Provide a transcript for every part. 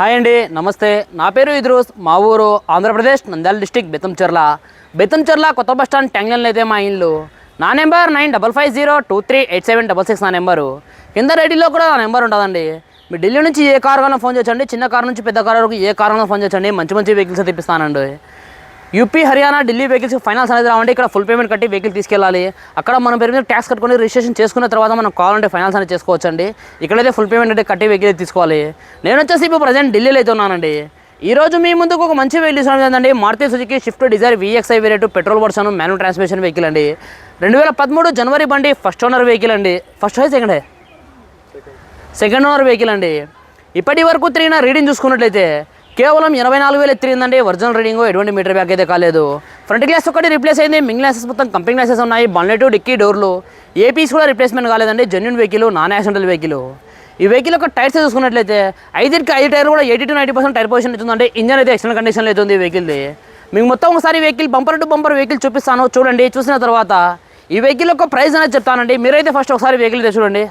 Hi అండి నమస్తే. నా పేరు ఇద్రూస్ మా ఊరు ఆంధ్రప్రదేశ్ నంద్యాల డిస్టిక్ బెత్తంచెర్ల బెత్తంచెర్ల కొత్త బస్ స్టాండ్ ట్యాంగ్లైన్లో అయితే మా ఇల్లు. నా number nine double five zero two three eight seven double six నా నెంబరు. కింద రెడీలో కూడా నా నెంబర్ ఉంటుందండి. మీరు ఢిల్లీ నుంచి ఏ కార్ కన్నా ఫోన్ చేయొచ్చండి చిన్న కార్ నుంచి పెద్ద కార్ వరకు ఏ కార్ కావాలో ఫోన్ చేయొచ్చండి. మంచి మంచి vehicles తెప్పిస్తానండి UP Haryana Delhi vehicles finance అనేది రావండి ఇక్కడ ఫుల్ పేమెంట్ కట్టి వెహికల్ తీసుకెళ్ళాలి. అక్కడ మనం పేరు మీద ట్యాక్స్ కట్టుకొని రిజిస్ట్రేషన్ చేసుకున్న తర్వాత మనం కావాలంటే ఫైనాన్స్ అనేది చేసుకోవచ్చండి. ఇక్కడైతే ఫుల్ పేమెంట్ అంటే కట్టి వెహికల్ తీసుకోవాలి. నేను వచ్చేసి ఇప్పుడు ప్రజెంట్ ఢిల్లీలో అయితే ఉన్నానండి. ఈ రోజు మీ ముందుకు ఒక మంచి వెహికల్ తీసుకురావడం ఏంటంటే Maruti Suzuki Swift Dzire VXI variant petrol version manual transmission vehicle అండి. రెండు వేల పదమూడు జనవరి బండి ఫస్ట్ ఓనర్ వెహికల్ అండి. ఫస్ట్ హై సెకండ్ సెకండ్ ఓనర్ వెహికల్ అండి. ఇప్పటి వరకు తిరిగిన రీడింగ్ చూసుకున్నట్లయితే కేవలం ఎనభై నాలుగు వేలు ఎత్తిరిందండి. ఒరిజినల్ రీడింగ్ ఎటువంటి మీటర్ బ్యాక్ అయితే కాలేదు. ఫ్రంట్ గ్లాస్ ఒకటి రిప్లేస్ అయింది. మింగ్ గ్లాసెస్ మొత్తం కంపెనీ గ్లాసెస్ ఉన్నాయి. బన్లెట్ డిక్కీ డోర్లు. ఏ పీస్ కూడా రిప్లేస్మెంట్ కాలేదండి. Genuine vehicle non accidental vehicle ఈ వెహికల్ యొక్క టైర్స్ చూసుకున్నట్లయితే ఐదుకి ఐదు టైర్ కూడా eighty to ninety percent tyre position అవుతుందంటే ఇంజన్ అయితే ఎక్సలెంట్ కండిషన్లో అవుతుంది ఈ వెహికల్ది మీకు మొత్తం ఒకసారి vehicle bumper to bumper vehicle చూపిస్తాను. చూడండి చూసిన తర్వాత ఈ వెహికల్ యొక్క ప్రైస్ అనేది చెప్తానండి. మీరైతే ఫస్ట్ ఒకసారి వెహికల్ అయితే చూడండి.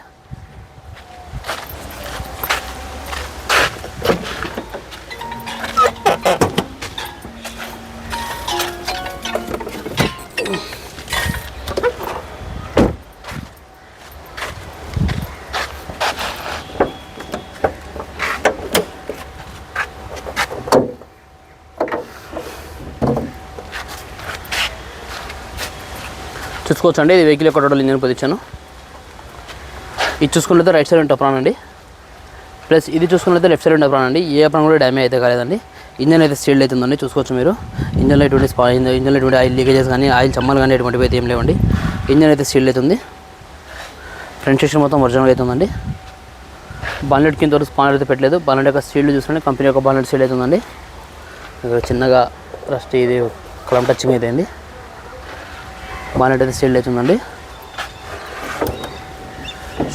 చూసుకోవచ్చు అండి ఇది వెహికల్ యొక్క టోటల్ ఇంజన్ పొజిషన్. ఇది చూసుకున్నట్లయితే రైట్ సైడ్ టప్రాన్ అండి. ప్లస్ ఇది చూసుకున్నట్లయితే లెఫ్ట్ సైడ్ టప్రాన్ అండి. ఏ అప్రాన్ కూడా డ్యామేజ్ అయితే కాలేదండి. ఇంజన్ అయితే స్టీల్డ్ అవుతుందండి చూసుకోవచ్చు మీరు. ఇంజన్లో ఎటువంటి స్పా ఇంజన్లో ఎటువంటి ఆయిల్ లీకేజెస్ కానీ ఆయిల్ చమ్మలు కానీ ఎటువంటివి అయితే ఏం లేవండి. ఇంజన్ అయితే స్టీల్డ్ అవుతుంది ఫ్రంట్ సెక్షన్ మొత్తం ఒరిజినల్ అయితే ఉందండి బాలెట్ కింద వరకు స్పానర్ అయితే పెట్టలేదు. బాలెట్ యొక్క స్టీల్ చూసుకుంటే కంపెనీ యొక్క బాలెట్ స్టీల్ అవుతుందండి ఉందండి చిన్నగా రస్ట్ ఇది కలం టచింగ్ అయితే బానెట్ అయితే స్టీల్ అవుతుందండి.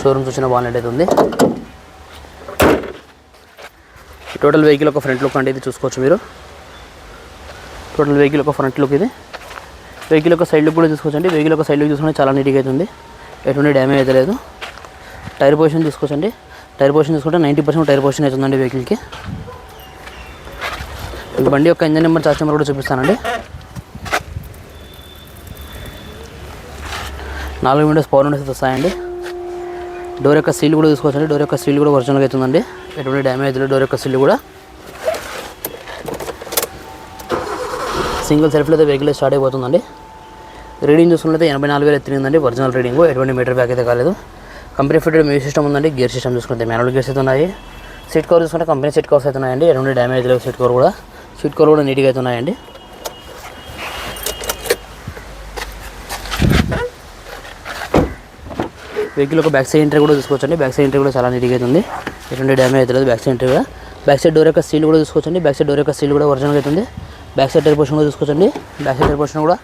షోరూమ్స్ వచ్చిన బానెట్ అయితే ఉంది. టోటల్ వెహికల్ ఒక ఫ్రంట్ లుక్ అంటే ఇది చూసుకోవచ్చు మీరు. టోటల్ వెహికల్ ఒక ఫ్రంట్ లుక్ ఇది. వెహికల్ ఒక సైడ్ లుక్ కూడా చూసుకోవచ్చండి వెహికల్ ఒక సైడ్ లుక్ చూసుకుంటే చాలా నీట్గా అవుతుంది ఎటువంటి డ్యామేజ్ అయితే లేదు. టైర్ పొజిషన్ చూసుకోవచ్చండి టైర్ పొజిషన్ చూసుకుంటే నైంటీ పర్సెంట్ టైర్ పొజిషన్ అవుతుందండి వెహికల్కి బండి యొక్క ఇంజన్ నెంబర్ చార్జ్ నెంబర్ కూడా చూపిస్తానండి. నాలుగు విండోస్ పవర్ విండోస్ వస్తాయండి. డోర్ యొక్క సీల్ కూడా తీసుకోవచ్చండి. డోర్ యొక్క సీల్ కూడా ఒరిజినల్గా అవుతుందండి. ఎటువంటి డ్యామేజ్ లేదు. డోర్ యొక్క సీల్ కూడా. సింగిల్ సెల్ఫ్లో అయితే వెహికల్ స్టార్ట్ అయిపోతుందండి. రీడింగ్ చూసుకున్నట్లయితే ఎనభై నాలుగు వేలు ఎత్తిందండి ఒరిజినల్ రీడింగ్ ఎటువంటి మీటర్ బ్యాక్ అయితే కాలేదు. కంపెనీ ఫిటెడ్ మ్యూజిక్ సిస్టమ్ ఉందండి. గేర్ సిస్టమ్ చూసుకుంటే మ్యానువల్ గేర్స్ అయితే ఉన్నాయి. సీట్ కవర్ చూసుకుంటే కంపెనీ సీట్ కవర్స్ అయితే ఉన్నాయండి. ఎటువంటి డ్యామేజ్ లేవు సీట్ కవర్ కూడా. సీట్ కవర్ కూడా నీట్గా అయితే ఉన్నాయండి. వెహికల్ ఒక బ్యాక్ సైడ్ ఎంట్రీ కూడా చూసుకోవచ్చండి బ్యాక్ సైడ్ ఎంట్రీ కూడా చాలా నీట్గా అవుతుంది ఎటువంటి డ్యామేజ్ అయితే లేదు బ్యాక్ సైడ్ ఎంట్రీ కూడా బ్యాక్ సైడ్ డోర్ యొక్క సీల్ కూడా చూసుకోవచ్చండి బ్యాక్ సైడ్ డోర్ యొక్క సీల్ కూడా ఒరిజినల్ అవుతుంది బ్యాక్ సైడ్ టైర్ పోర్షన్ కూడా చూసుకోవచ్చండి బ్యాక్ సైడ్ టైర్ పోర్షన్ కూడా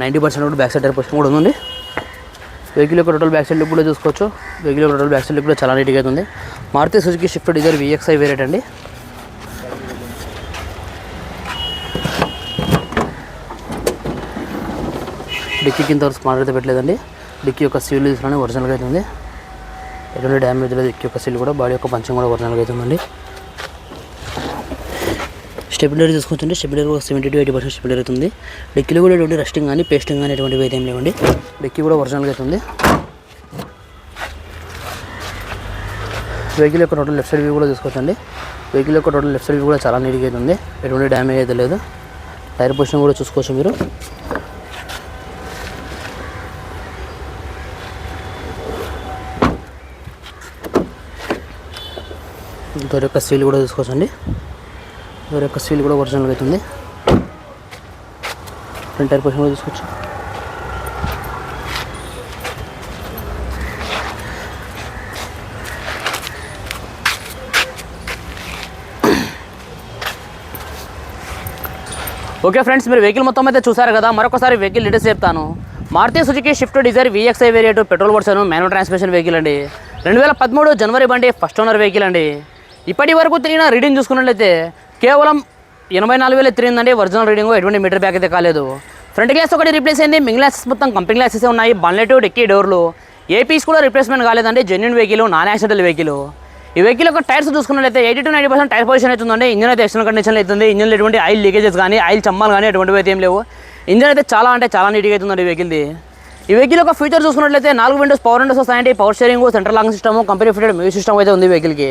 నైంటీ పర్సెంట్ కూడా బ్యాక్ సైడ్ టైర్ పోర్షన్ కూడా ఉంది వెహికల్ యొక్క టోటల్ బ్యాక్ సైడ్ లుక్ కూడా చూసుకోవచ్చు వెహికల్ యొక్క టోటల్ బ్యాక్ సైడ్ లుక్ కూడా చాలా నీట్గా అవుతుంది Maruti Suzuki Swift Dzire VXI variant అండి డిక్కి కింద వరకు స్మార్ట్ అయితే పెట్టలేదండి డిక్కీ యొక్క సీల్ తీసుకుని ఒరిజినల్గా అవుతుంది ఎటువంటి డ్యామేజ్ లేదు డిక్కీ యొక్క సీల్ కూడా బాడీ యొక్క పంచం కూడా ఒరిజినల్గా అవుతుంది స్టెబిలర్ చూసుకోవచ్చండి స్టెబిలరీ ఒక సెవెంటీ టు ఎయిటీ పర్సెంట్ స్టెబిలరీ అవుతుంది. డిక్కీలో కూడా ఎటువంటి రస్టింగ్ కానీ పేస్టింగ్ కానీ ఎటువంటివి అయితే ఏం లేవండి. డిక్కీ కూడా ఒరిజినల్గా అవుతుంది వెహికల్ యొక్క టోటల్ లెఫ్ట్ సైడ్ వ్యూ కూడా తీసుకోవచ్చండి వెహికల్ యొక్క టోటల్ లెఫ్ట్ సైడ్ వ్యూ కూడా చాలా నీట్గా అవుతుంది ఎటువంటి డ్యామేజ్ అయితే లేదు. టైర్ పొజిషన్ కూడా చూసుకోవచ్చు మీరు. డోర్ యొక్క సీల్ కూడా చూసుకోవచ్చండి. డోర్ యొక్క సీల్ కూడా ఒరిజినల్ అవుతుంది. ఫ్రంట్ పొజిషన్ కూడా చూసుకోవచ్చు. ఓకే ఫ్రెండ్స్ మీరు వెహికల్ మొత్తం అయితే చూసారు కదా. మరొకసారి వెహికల్ డీటెయిల్స్ చెప్తాను. Maruti Suzuki Swift Dzire VXI variant petrol version manual transmission vehicle అండి. రెండు వేల పదమూడు జనవరి బండి ఫస్ట్ ఓనర్ వెహికల్ అండి. ఇప్పటి వరకు తిరిగిన రీడింగ్ చూసుకున్నట్లయితే కేవలం ఎనభై నాలుగు వేలు తిరిగిందండి. ఒరిజినల్ రీడింగ్ ఎటువంటి మీటర్ బ్యాక్ అయితే కాలేదు. ఫ్రంట్ గ్లాస్ ఒకటి రీప్లేస్ అయింది. మింగ్ గ్లాసెస్ మొత్తం కంపెనీ గ్లాసెస్ ఉన్నాయి. బన్లెట్ డిక్కీ డోర్లు. ఏ పీస్ కూడా రిప్లేస్మెంట్ కాలేదండి. Genuine vehicle non accidental vehicle ఈ వెహికల్ యొక్క టైర్స్ చూసుకున్నట్లయితే eighty to ninety percent tyre position అవుతుందండి ఇంజన్ అయితే ఎక్స్టర్నల్ కండిషన్లో అవుతుంది. ఇంజన్లో ఎటువంటి ఆయిల్ లీకేజెస్ కానీ ఆయిల్ చమ్మాలు కానీ ఎటువంటివి అయితే ఏం లేవు. ఇంజన్ అయితే చాలా అంటే చాలా నీట్గా అవుతుందండి ఈ వెహికల్ది ఈ వెహికల్ యొక్క ఫీచర్ చూసుకున్నట్లయితే నాలుగు విండోస్ పవర్ విండోస్ వస్తాయండి. Power steering central locking system company fitted music system అయితే ఉంది వెహికల్కి